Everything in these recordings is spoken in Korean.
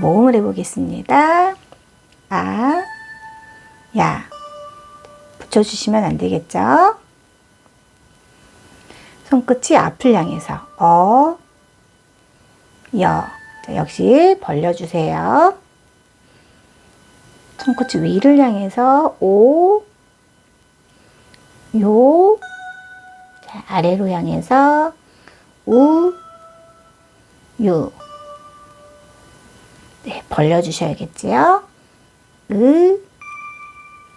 모음을 해보겠습니다. 아, 야. 붙여주시면 안 되겠죠? 손끝이 앞을 향해서 어, 여. 자, 역시 벌려주세요. 손끝이 위를 향해서 오, 요. 자, 아래로 향해서 우, 유. 네, 벌려주셔야겠지요? 으,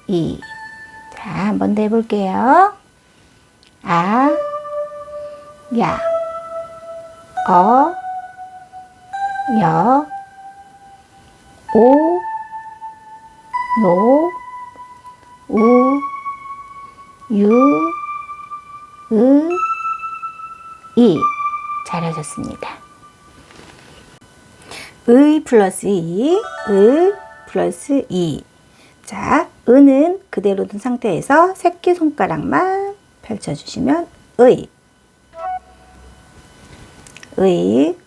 이. 자, 한 번 더 해볼게요. 아, 야, 어, 여, 오, 요, 우, 유, 으, 이. 잘하셨습니다. 의 플러스 이, 의 플러스 이. 자, 은은 그대로 둔 상태에서 새끼손가락만 펼쳐주시면 의. 의.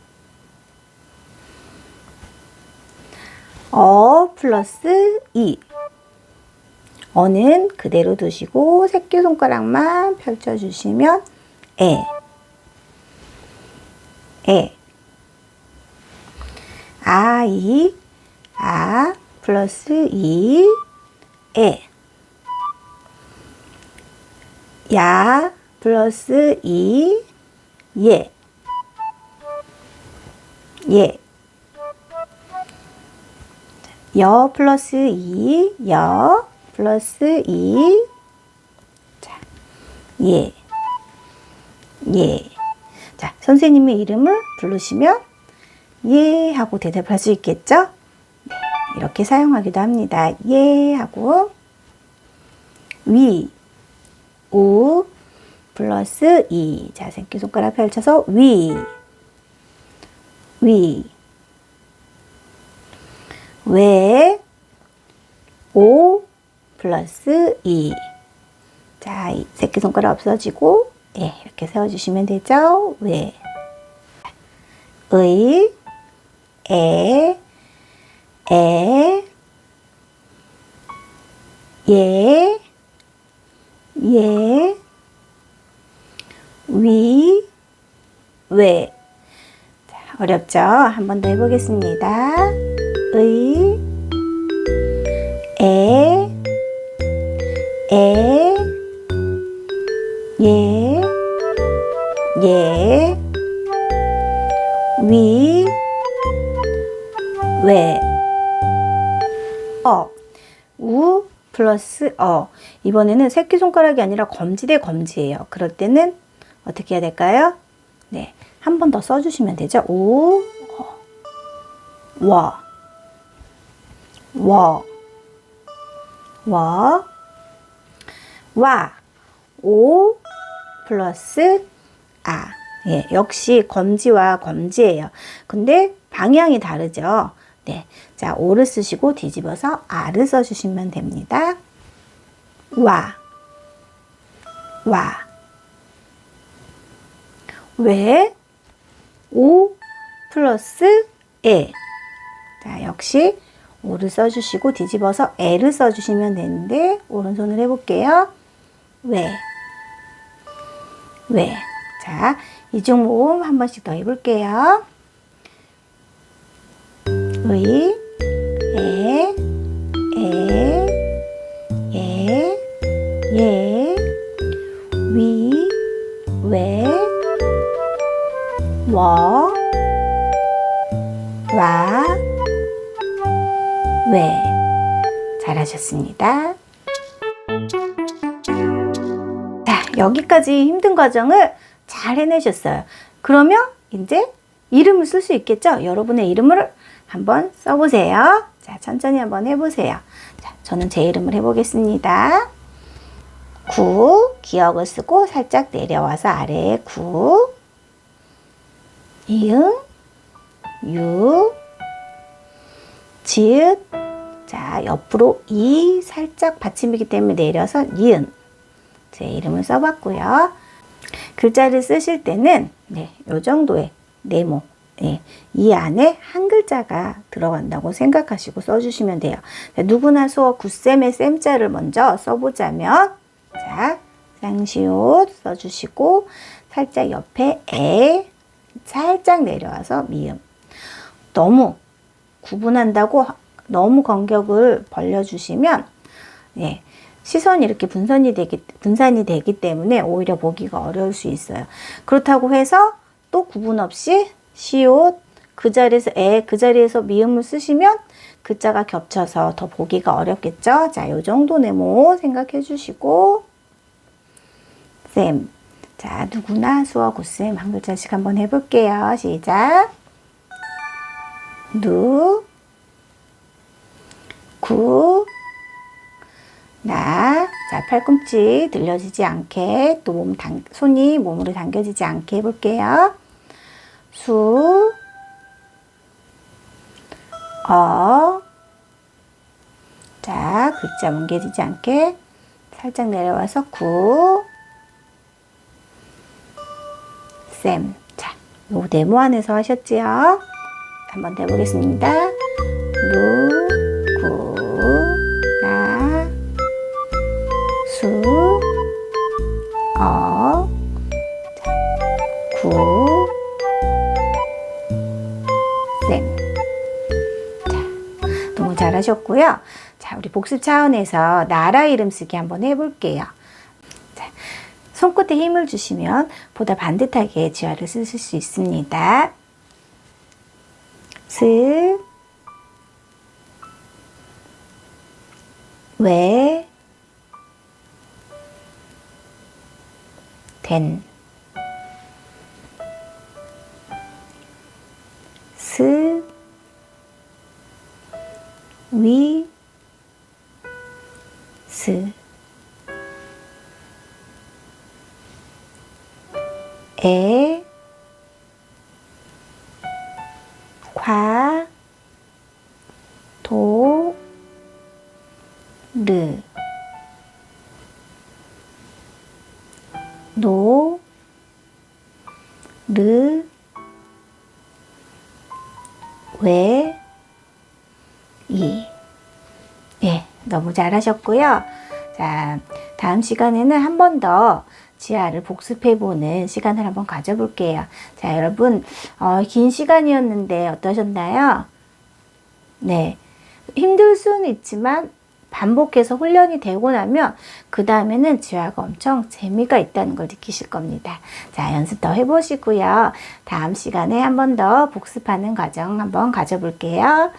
어 플러스 이. 어는 그대로 두시고 새끼손가락만 펼쳐주시면 에. 에. 아 이. 아 플러스 이. 에. 야 플러스 이. 예. 예. 여 플러스 이, 여 플러스 이. 자, 예. 예. 자, 선생님의 이름을 부르시면 예 하고 대답할 수 있겠죠? 네, 이렇게 사용하기도 합니다. 예 하고 위, 우 플러스 이. 자, 새끼손가락 펼쳐서 위. 위. 왜, 오, 플러스 이. 자, 이 새끼손가락 없어지고, 예, 이렇게 세워주시면 되죠? 왜. 의, 에, 에, 예, 예, 위, 왜. 자, 어렵죠? 한 번 더 해보겠습니다. 의, 에, 에, 예, 예, 위, 왜, 어, 우 플러스 어. 이번에는 새끼손가락이 아니라 검지 대 검지예요. 그럴 때는 어떻게 해야 될까요? 네, 한 번 더 써주시면 되죠. 우, 어, 와, 와, 와, 와, 오 플러스 아. 예, 역시 검지와 검지예요. 근데 방향이 다르죠. 네. 자, 오를 쓰시고 뒤집어서 아를 써주시면 됩니다. 와, 와. 왜? 오 플러스 에. 자, 역시 오를 써주시고 뒤집어서 에를 써주시면 되는데 오른손을 해볼게요. 왜? 왜? 자, 이중 모음 한 번씩 더 해볼게요. 의, 예, 예. 잘하셨습니다. 자, 여기까지 힘든 과정을 잘 해내셨어요. 그러면 이제 이름을 쓸 수 있겠죠? 여러분의 이름을 한번 써보세요. 자, 천천히 한번 해보세요. 자, 저는 제 이름을 해보겠습니다. 구, 기억을 쓰고 살짝 내려와서 아래에 구, 이응, 유, 지읒, 자, 옆으로 이 살짝 받침이기 때문에 내려서 니은. 제 이름을 써봤고요. 글자를 쓰실 때는 네, 요 정도의 네모 예, 이 안에 한 글자가 들어간다고 생각하시고 써주시면 돼요. 자, 누구나 수어 굿쌤의 쌤자를 먼저 써보자면, 자, 쌍시옷 써주시고, 살짝 옆에 에, 살짝 내려와서 미음. 너무 구분한다고 하- 너무 간격을 벌려주시면, 예, 시선이 이렇게 분산이 되기, 분산이 되기 때문에 오히려 보기가 어려울 수 있어요. 그렇다고 해서 또 구분 없이 시옷 그 자리에서 에 그 자리에서 미음을 쓰시면 글자가 겹쳐서 더 보기가 어렵겠죠. 자, 요 정도 네모 생각해 주시고 쌤. 자, 누구나 수어 굿쌤 한 글자씩 한번 해 볼게요. 시작. 누, 구, 나. 자, 팔꿈치 들려지지 않게 또 몸 당, 손이 몸으로 당겨지지 않게 해볼게요. 수, 어. 자, 글자 뭉개지지 않게 살짝 내려와서 구, 쌤. 자, 요 네모 안에서 하셨지요? 한번 해보겠습니다. 누, 구, 나, 수, 어, 잘하셨고요. 자, 우리 복습 차원에서 나라 이름 쓰기 한번 해볼게요. 자, 손끝에 힘을 주시면 보다 반듯하게 지화를 쓰실 수 있습니다. 스, 왜, 된, 에, 과, 도, 르, 노, 르, 왜, 이. 예, 너무 잘하셨고요. 자, 다음 시간에는 한 번 더 지하를 복습해보는 시간을 한번 가져볼게요. 자, 여러분, 어, 긴 시간이었는데 어떠셨나요? 네. 힘들 수는 있지만 반복해서 훈련이 되고 나면 그 다음에는 지화가 엄청 재미가 있다는 걸 느끼실 겁니다. 자, 연습 더 해보시고요. 다음 시간에 한 번 더 복습하는 과정 한번 가져볼게요.